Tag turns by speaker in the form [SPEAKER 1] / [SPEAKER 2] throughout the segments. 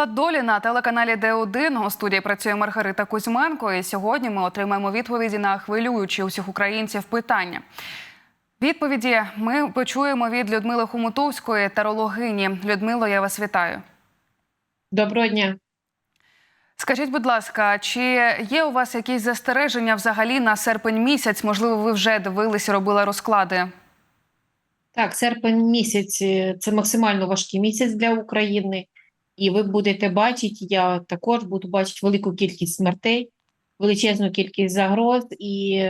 [SPEAKER 1] Розклад долі на телеканалі Д1. У студії працює Маргарита Кузьменко. І сьогодні ми отримаємо відповіді на хвилюючі усіх українців питання. Відповіді ми почуємо від Людмили Хомутовської, тарологині. Людмило, я вас вітаю.
[SPEAKER 2] Доброго дня.
[SPEAKER 1] Скажіть, будь ласка, чи є у вас якісь застереження взагалі на серпень місяць? Можливо, ви вже дивились, робили розклади?
[SPEAKER 2] Так, серпень місяць е, це максимально важкий місяць для України, і ви будете бачити, я також буду бачити велику кількість смертей, величезну кількість загроз і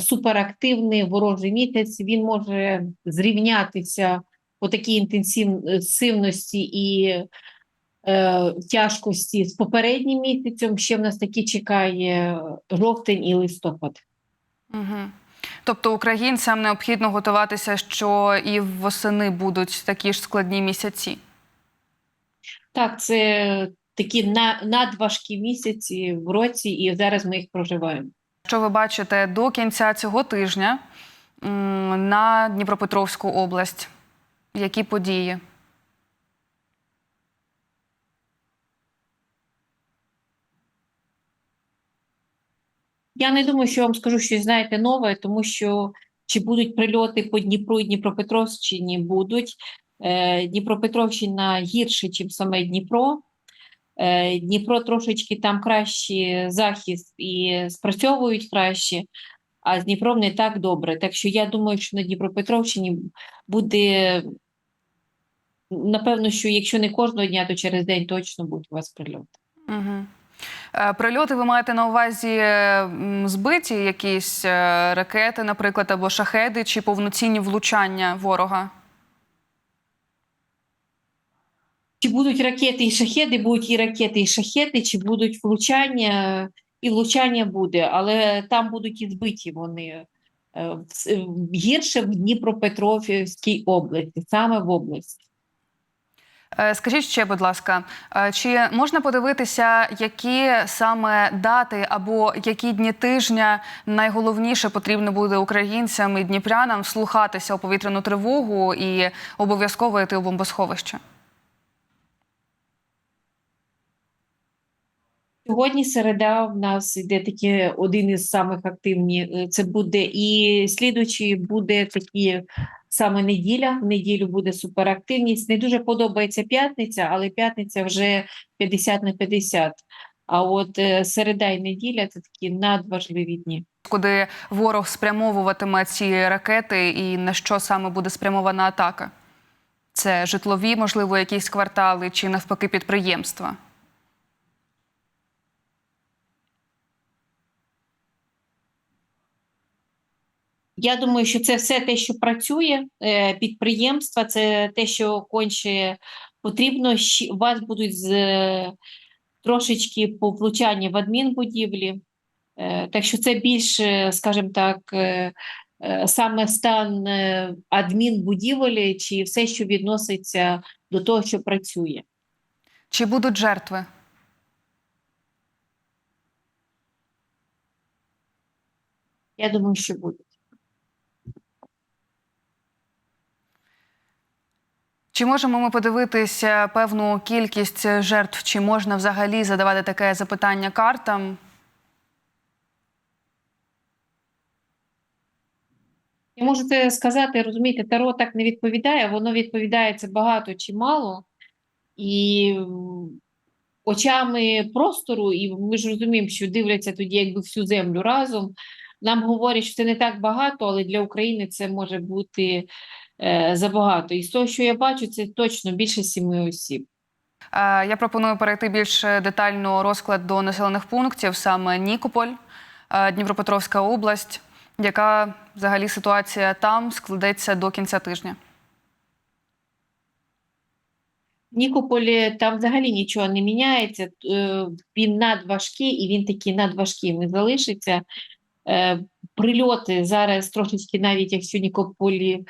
[SPEAKER 2] суперактивний ворожий місяць. Він може зрівнятися по такій інтенсивності і е, тяжкості з попереднім місяцем. Ще в нас таки чекає жовтень і листопад.
[SPEAKER 1] Угу. Тобто українцям необхідно готуватися, що і восени будуть такі ж складні місяці.
[SPEAKER 2] Так, це такі на, надважкі місяці в році, і зараз ми їх проживаємо.
[SPEAKER 1] Що ви бачите до кінця цього тижня на Дніпропетровську область? Які події?
[SPEAKER 2] Я не думаю, що я вам скажу щось знаєте нове, тому що чи будуть прильоти по Дніпру і Дніпропетровщині будуть. Е, Дніпропетровщина гірше, ніж саме Дніпро. Е, Дніпро трошечки там краще захист і спрацьовують краще, а з Дніпром не так добре. Так що я думаю, що на Дніпропетровщині буде, напевно, що якщо не кожного дня, то через день точно будуть у вас прильоти.
[SPEAKER 1] Угу. Прильоти ви маєте на увазі збиті якісь ракети, наприклад, або шахеди, чи повноцінні влучання ворога?
[SPEAKER 2] Чи будуть ракети і шахеди, будуть і ракети, і шахеди, чи будуть влучання, і влучання буде, але там будуть і збиті вони Е, гірше в Дніпропетровській області, саме в області.
[SPEAKER 1] Е, Скажіть ще, будь ласка, е, чи можна подивитися, які саме дати або які дні тижня найголовніше потрібно буде українцям і дніпрянам вслухатися у повітряну тривогу і обов'язково йти у бомбосховище?
[SPEAKER 2] Сьогодні середа в нас йде такі один із самих активних. е, Це буде і слідуючий буде такі саме неділя. В неділю буде суперактивність. Не дуже подобається п'ятниця, але п'ятниця вже 50 на 50. А от е, середа і неділя це такі надважливі дні.
[SPEAKER 1] Куди ворог спрямовуватиме ці ракети, і на що саме буде спрямована атака? Це житлові, можливо, якісь квартали чи навпаки підприємства?
[SPEAKER 2] Я думаю, що це все те, що працює, е, підприємства, це те, що конче потрібно. У вас будуть з, е, трошечки по влучанні в адмінбудівлі. Е, Так що це більше, скажімо так, саме стан адмінбудівелі чи все, що відноситься до того, що працює.
[SPEAKER 1] Чи будуть жертви?
[SPEAKER 2] Я думаю, що буде.
[SPEAKER 1] Чи можемо ми подивитися певну кількість жертв? Чи можна взагалі задавати таке запитання картам?
[SPEAKER 2] Я можу це сказати, розумієте, Таро так не відповідає, воно відповідає це багато чи мало. І очами простору, і ми ж розуміємо, що дивляться тоді якби всю землю разом. Нам говорять, що це не так багато, але для України це може бути забагато. І з того, що я бачу, це точно більше сіми осіб.
[SPEAKER 1] Е, Я пропоную перейти більш детально розклад до населених пунктів, саме Нікополь, е, Дніпропетровська область. Яка взагалі ситуація там складеться до кінця тижня?
[SPEAKER 2] Нікополі там взагалі нічого не міняється. Е, Він надважкий і він такий надважким і залишиться. Е, Прильоти зараз трошечки, навіть якщо Нікополі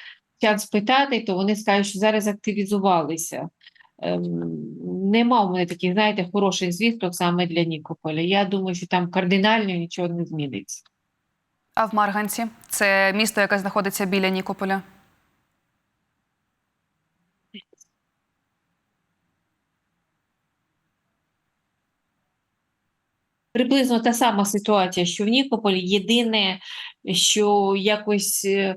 [SPEAKER 2] спитати, то вони скажуть, що зараз активізувалися. Ем, Нема у мене таких, знаєте, хороших звісток саме для Нікополя. Я думаю, що там кардинально нічого не зміниться.
[SPEAKER 1] А в Марганці це місто, яке знаходиться біля Нікополя.
[SPEAKER 2] Приблизно та сама ситуація, що в Нікополі. Єдине, що якось е,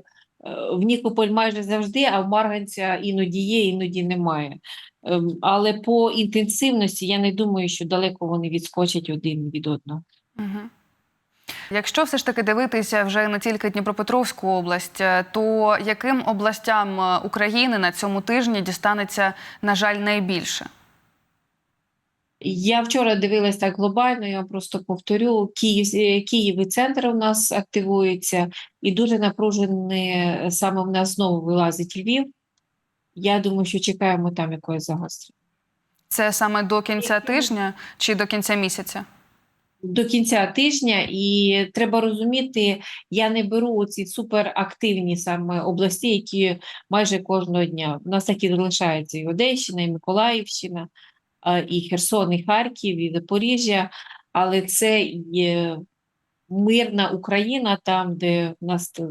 [SPEAKER 2] в Нікополь майже завжди, а в Марганця іноді є, іноді немає. Ем, Але по інтенсивності я не думаю, що далеко вони відскочать один від одного.
[SPEAKER 1] Якщо все ж таки дивитися вже не тільки Дніпропетровську область, е, то яким областям е, України на цьому тижні дістанеться, на жаль, найбільше?
[SPEAKER 2] Я вчора дивилась так глобально, я вам просто повторю. Київ, е, Київ і центр у нас активується, і дуже напружений е, саме в нас знову вилазить Львів. Я думаю, що чекаємо там якогось загострення.
[SPEAKER 1] Це саме до кінця тижня чи до кінця місяця?
[SPEAKER 2] До кінця тижня, і треба розуміти, я не беру ці суперактивні саме області, які майже кожного дня. У нас такі залишаються і Одещина, і Миколаївщина, і Херсон, і Харків, і Запоріжжя, але це є мирна Україна, там, де в нас е,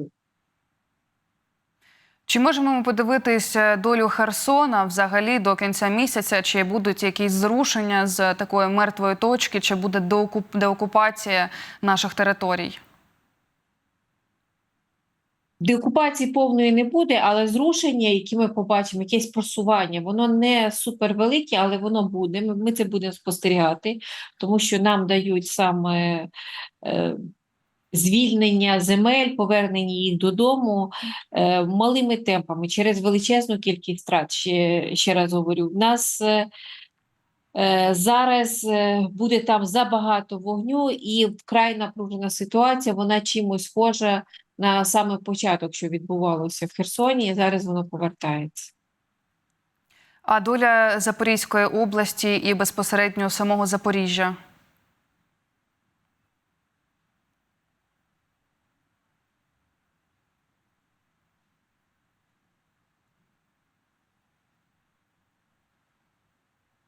[SPEAKER 1] Чи можемо ми подивитись е, долю Херсона взагалі до кінця місяця? Чи будуть якісь зрушення з такої мертвої точки, чи буде деокуп- деокупація наших територій?
[SPEAKER 2] Деокупації повної не буде, але зрушення, які ми побачимо, якесь просування, воно не супервелике, але воно буде. Ми, це будемо спостерігати, тому що нам дають саме е, звільнення земель, повернення їх додому е, малими темпами через величезну кількість втрат. Ще, ще раз говорю, в нас. Е, Зараз е, буде там забагато вогню і вкрай напружена ситуація. Вона чимось схожа на саме початок, що відбувалося в Херсоні, і зараз воно повертається.
[SPEAKER 1] А доля Запорізької області і безпосередньо самого Запоріжжя?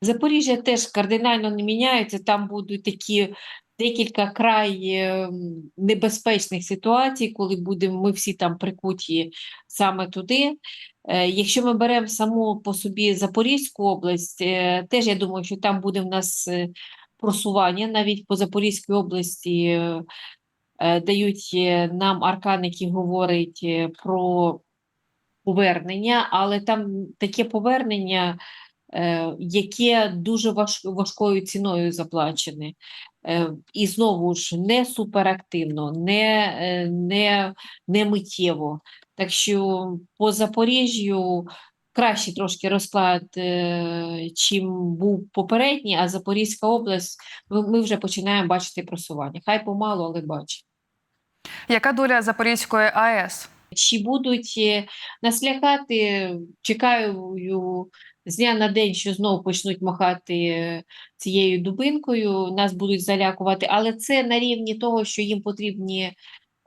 [SPEAKER 2] Запоріжжя теж кардинально не міняється. Там будуть такі декілька край е, небезпечних ситуацій, коли будемо ми всі там прикуті саме туди. Е, Якщо ми беремо саму по собі Запорізьку область, е, теж я думаю, що там буде в нас просування навіть по Запорізькій області. Дають нам аркан, який говорить про повернення, але там таке повернення, яке дуже важ, важкою ціною заплачене. Е, і знову ж не суперактивно, не, е, не, не миттєво. Так що по Запоріжжю кращий трошки розклад, е, чим був попередній, а Запорізька область, ми вже починаємо бачити просування. Хай помалу, але бачимо.
[SPEAKER 1] Яка доля Запорізької АЕС?
[SPEAKER 2] Чи будуть е, нас лякати, чекаю з дня на день, що знову почнуть махати е, цією дубинкою, нас будуть залякувати, але це на рівні того, що їм потрібні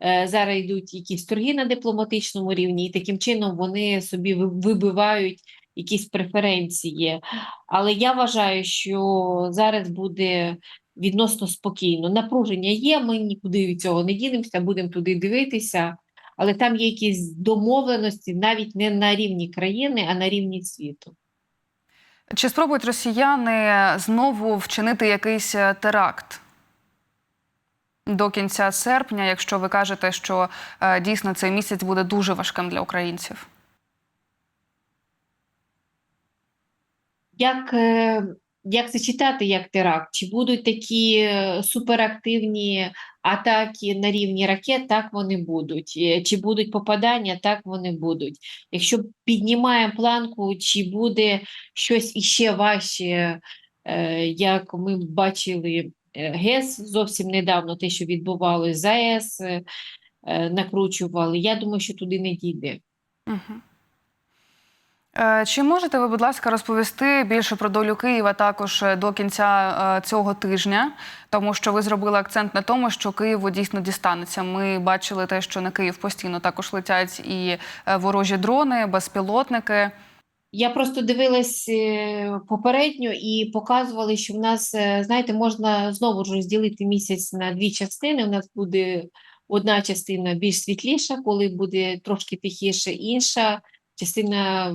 [SPEAKER 2] е, зараз йдуть якісь торги на дипломатичному рівні, і таким чином вони собі вибивають якісь преференції. Але я вважаю, що зараз буде відносно спокійно. Напруження є, ми нікуди від цього не дінемося, будемо туди дивитися. Але там є якісь домовленості навіть не на рівні країни, а на рівні світу.
[SPEAKER 1] Чи спробують росіяни знову вчинити якийсь е, теракт до кінця серпня, якщо ви кажете, що е, дійсно цей місяць буде дуже важким для українців?
[SPEAKER 2] Як, е, як це читати як теракт? Чи будуть такі е, суперактивні атаки на рівні ракет? Так вони будуть. Е, Чи будуть попадання? Так вони будуть. Якщо піднімаємо планку, чи буде щось іще важче, е, як ми бачили ГЕС зовсім недавно, те, що відбувалося з АЕС, е, накручували. Я думаю, що туди не дійде.
[SPEAKER 1] Угу. Е, Чи можете ви, будь ласка, розповісти більше про долю Києва також е, до кінця е, цього тижня, тому що ви зробили акцент на тому, що Києву дійсно дістанеться. Ми бачили те, що на Київ постійно також летять і ворожі дрони, безпілотники.
[SPEAKER 2] Я просто дивилась попередньо і показували, що в нас, знаєте, можна знову ж розділити місяць на дві частини. У нас буде одна частина більш світліша, коли буде трошки тихіше, інша частина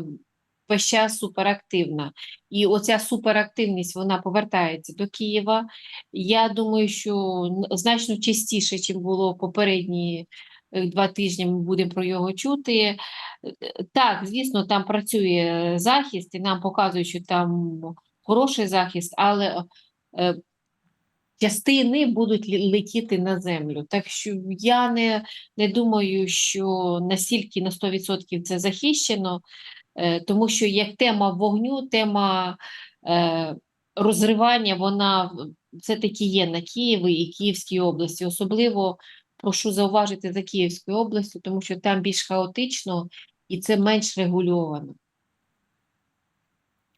[SPEAKER 2] весь час суперактивна. І оця суперактивність вона повертається до Києва. Я думаю, що значно частіше, ніж було попередні е, два тижні, ми будемо про його чути. Е, Так, звісно, там працює захист, і нам показують, що там хороший захист, але е, частини будуть летіти на землю. Так що я не, не думаю, що настільки на 100% це захищено, тому що як тема вогню, тема е, розривання, вона все-таки є на Києві і Київській області. Особливо прошу зауважити за Київською областю, тому що там більш хаотично і це менш регульовано.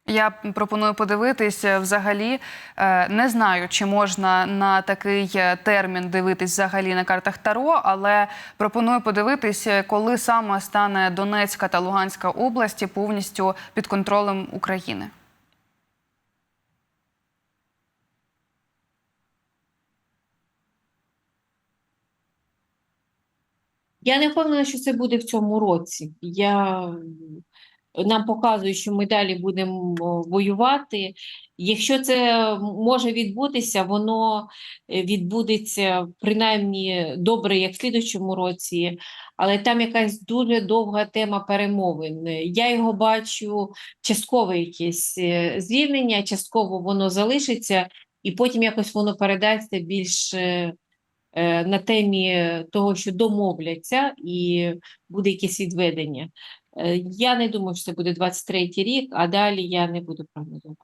[SPEAKER 1] Я пропоную подивитись е, взагалі. е, Не знаю, чи можна на такий е, термін дивитись взагалі на картах Таро, але пропоную подивитись, коли саме стане Донецька та Луганська області повністю під контролем України.
[SPEAKER 2] Я не впевнена, що це буде в цьому році. Я... Нам показують, що ми далі будемо воювати. Якщо це може відбутися, воно е, відбудеться принаймні добре, як в слідчому році, але там якась дуже довга тема перемовин. Я його бачу часткове якесь е, звільнення, частково воно залишиться, і потім якось воно передасться більш е, е, на темі того, що домовляться, і буде якесь відведення. Е, Я не думаю, що це буде 23-й рік, а далі я не буду прогнозувати.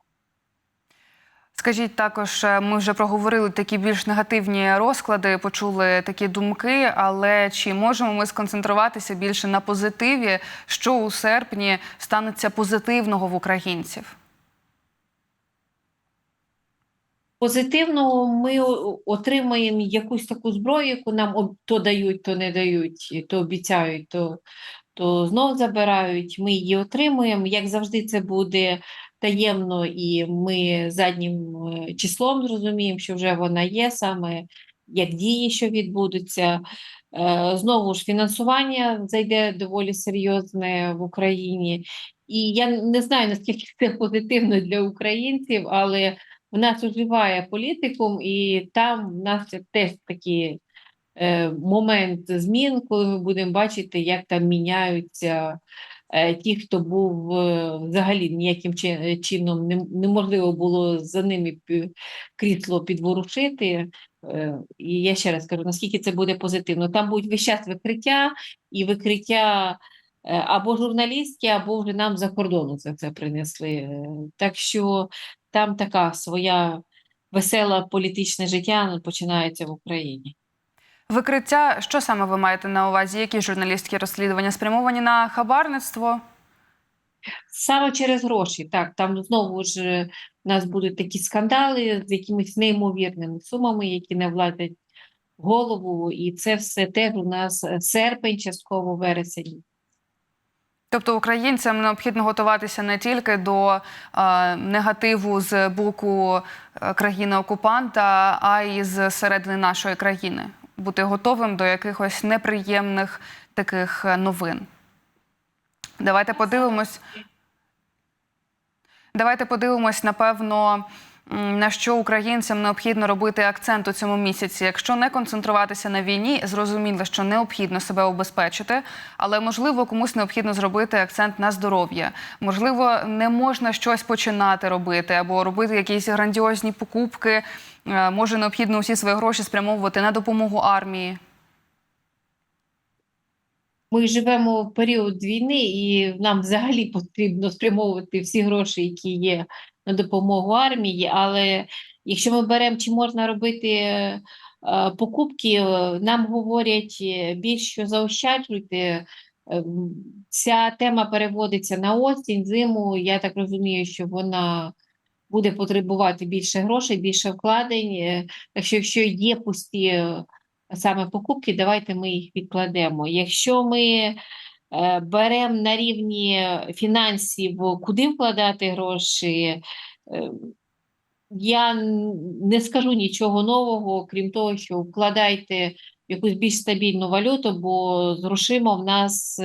[SPEAKER 1] Скажіть також, е, ми вже проговорили такі більш негативні розклади, почули такі думки, але чи можемо ми сконцентруватися більше на позитиві, що у серпні станеться позитивного в українців?
[SPEAKER 2] Позитивно ми отримаємо якусь таку зброю, яку нам то дають, то не дають, то обіцяють, то, то знов забирають. Ми її отримуємо. Як завжди, це буде таємно, і ми заднім е, числом зрозуміємо, що вже вона є, саме як дії, що відбудуться. Е, Знову ж фінансування зайде доволі серйозне в Україні. І я не знаю, наскільки це позитивно для українців, але в нас оживає політикум, і там в нас теж такий е, момент змін, коли ми будемо бачити, як там міняються е, ті, хто був е, взагалі ніяким чином неможливо було за ними крісло підворушити. Е, і я ще раз кажу, наскільки це буде позитивно. Там будуть весь час викриття і викриття. е, Або журналістські, або вже нам за кордону за це принесли. Е, Так що там така своя весела політичне життя починається в Україні.
[SPEAKER 1] Викриття, що саме ви маєте на увазі? Які журналістські розслідування спрямовані на хабарництво?
[SPEAKER 2] Саме через гроші, так, там знову ж е, у нас будуть такі скандали з якимись неймовірними сумами, які не влазять в голову, і це все теж у нас е, серпень, частково вересень.
[SPEAKER 1] Тобто українцям необхідно готуватися не тільки до е, негативу з боку е, країни-окупанта, а й з середини нашої країни. Бути готовим до якихось неприємних таких е, новин. Давайте подивимось. Давайте подивимось, напевно, на що українцям необхідно робити акцент у цьому місяці. Якщо не концентруватися на війні, зрозуміло, що необхідно себе обезпечити, але можливо комусь необхідно зробити акцент на здоров'я. Можливо, не можна щось починати робити або робити якісь грандіозні покупки. Е, Може, необхідно усі свої гроші спрямовувати на допомогу армії.
[SPEAKER 2] Ми живемо в період війни, і нам взагалі потрібно спрямовувати всі гроші, які є на допомогу армії. Але якщо ми беремо, чи можна робити е, покупки, е, нам говорять е, більш що заощаджуйте. Ця тема переводиться на осінь, зиму. Я так розумію, що вона буде потребувати більше грошей, більше вкладень. Е, Так що, якщо є пусті е, саме покупки, давайте ми їх відкладемо. Якщо ми е, беремо на рівні фінансів, куди вкладати гроші, я не скажу нічого нового, крім того, що вкладайте якусь більш стабільну валюту, бо з грошима в нас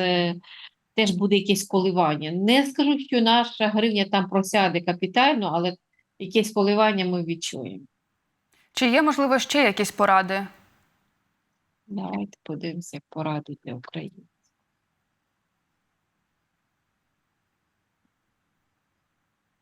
[SPEAKER 2] теж буде якесь коливання. Не скажу, що наша гривня там просяде капітально, але якесь коливання ми відчуємо.
[SPEAKER 1] Чи є можливо ще якісь поради?
[SPEAKER 2] Давайте подивимося, як поради для України.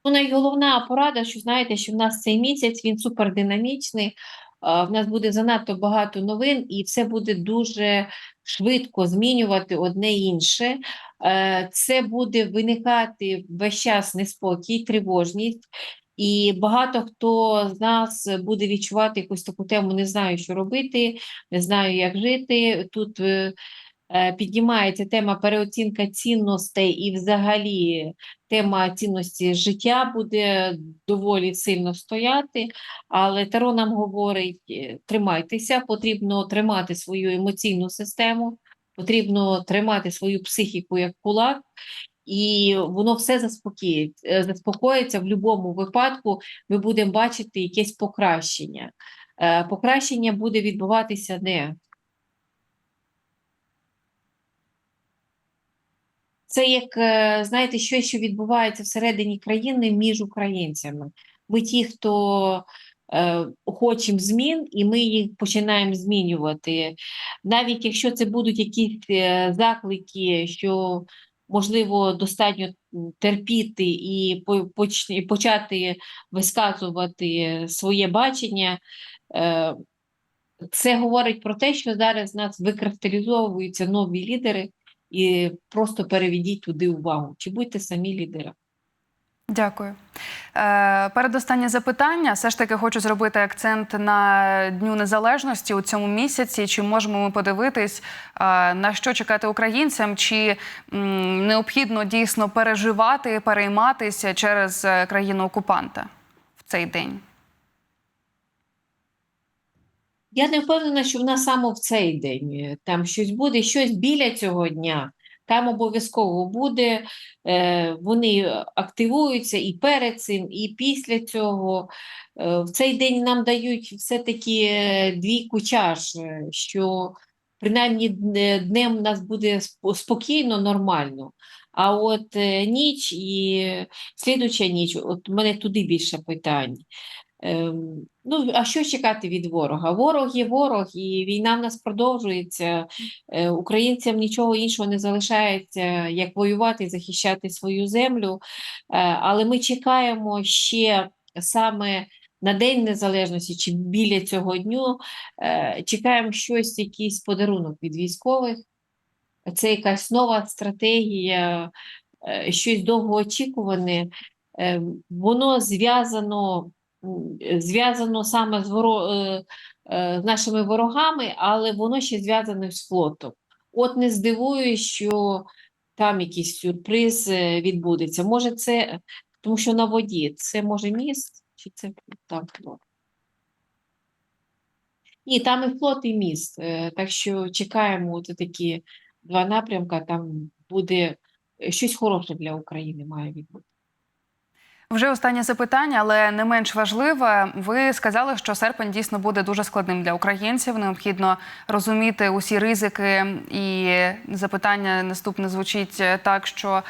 [SPEAKER 2] Ну, найголовна порада, що знаєте, що в нас цей місяць він супердинамічний, в нас буде занадто багато новин, і все буде дуже швидко змінювати одне інше. Е, Це буде виникати весь час неспокій, тривожність. І багато хто з нас буде відчувати якусь таку тему, не знаю, що робити, не знаю, як жити. Тут е, піднімається тема переоцінка цінностей і взагалі тема цінності життя буде доволі сильно стояти. Але Таро нам говорить: е, тримайтеся, потрібно тримати свою емоційну систему, потрібно тримати свою психіку як кулак. І воно все заспокоїть, е, заспокоїться в будь-якому випадку. Ми будемо бачити якесь покращення. Е, Покращення буде відбуватися де? Це як, е, знаєте, щось, що відбувається всередині країни між українцями. Ми ті, хто е, хочемо змін, і ми їх починаємо змінювати. Навіть якщо це будуть якісь е, заклики, що можливо достатньо терпіти і поч- і почати висказувати своє бачення. е, Це говорить про те, що зараз в нас викристалізовуються нові лідери, і просто переведіть туди увагу. Чи будьте самі лідерами?
[SPEAKER 1] Дякую. Е, передостаннє запитання. Все ж таки хочу зробити акцент на Дню Незалежності у цьому місяці. Чи можемо ми подивитись, е, на що чекати українцям? Чи необхідно дійсно переживати, перейматися через е, країну окупанта в цей день?
[SPEAKER 2] Я не впевнена, що в нас саме в цей день е, там щось буде, щось біля цього дня. Там обов'язково буде, е, вони активуються і перед цим, і після цього. Е, в цей день нам дають все-таки двійку чаш, що принаймні днем у нас буде спокійно, нормально. А от ніч і слідуча ніч, от у мене туди більше питань. Ем, Ну, а що чекати від ворога? Ворог є ворог, і війна в нас продовжується. Е, Українцям нічого іншого не залишається, як воювати і захищати свою землю. Е, Але ми чекаємо ще саме на День Незалежності чи біля цього дню, е, чекаємо щось, якийсь подарунок від військових. Це якась нова стратегія, щось довгоочікуване. Е, Воно зв'язано зв'язано саме з, воро... е, е, з нашими ворогами, але воно ще зв'язане з флотом. От не здивуюсь, що там якийсь сюрприз е, відбудеться. Може, це тому, що на воді це може міст, чи це там флот? Ні, там і флот, і міст. е, Так що чекаємо от такі два напрямка. Там буде е, щось хороше для України має відбути.
[SPEAKER 1] Вже останнє запитання, але не менш важливе. Ви сказали, що серпень дійсно буде дуже складним для українців. Необхідно розуміти усі ризики. І запитання наступне звучить так, що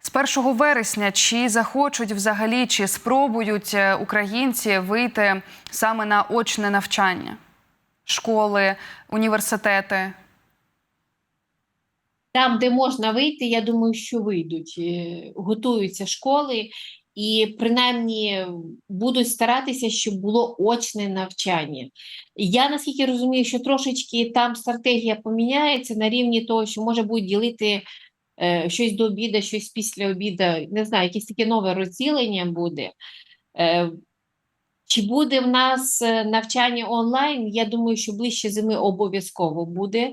[SPEAKER 1] з 1 вересня чи захочуть взагалі, чи спробують е, українці вийти саме на очне навчання, школи, університети.
[SPEAKER 2] Там, де можна вийти, я думаю, що вийдуть. Е, Готуються школи і принаймні будуть старатися, щоб було очне навчання. Я наскільки розумію, що трошечки там стратегія поміняється на рівні того, що може будуть ділити е, щось до обіду, щось після обіду. Не знаю, якесь таке нове розділення буде. Е, чи буде в нас е, навчання онлайн? Я думаю, що ближче зими обов'язково буде.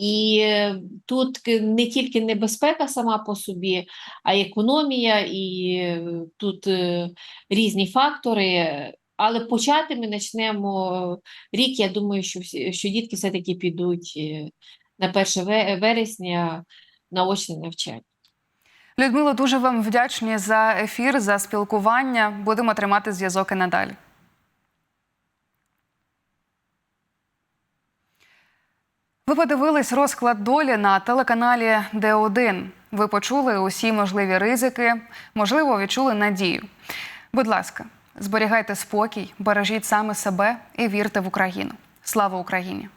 [SPEAKER 2] І е, тут не тільки небезпека сама по собі, а й економія, і е, тут е, різні фактори. Але почати ми почнемо рік. Я думаю, що всі, що дітки все-таки підуть на 1 вересня на очне навчання.
[SPEAKER 1] Людмило, дуже вам вдячні за ефір, за спілкування. Будемо тримати зв'язок і надалі. Ви подивились розклад долі на телеканалі Д1. ви почули усі можливі ризики, можливо, відчули надію. Будь ласка, зберігайте спокій, бережіть саме себе і вірте в Україну. Слава Україні!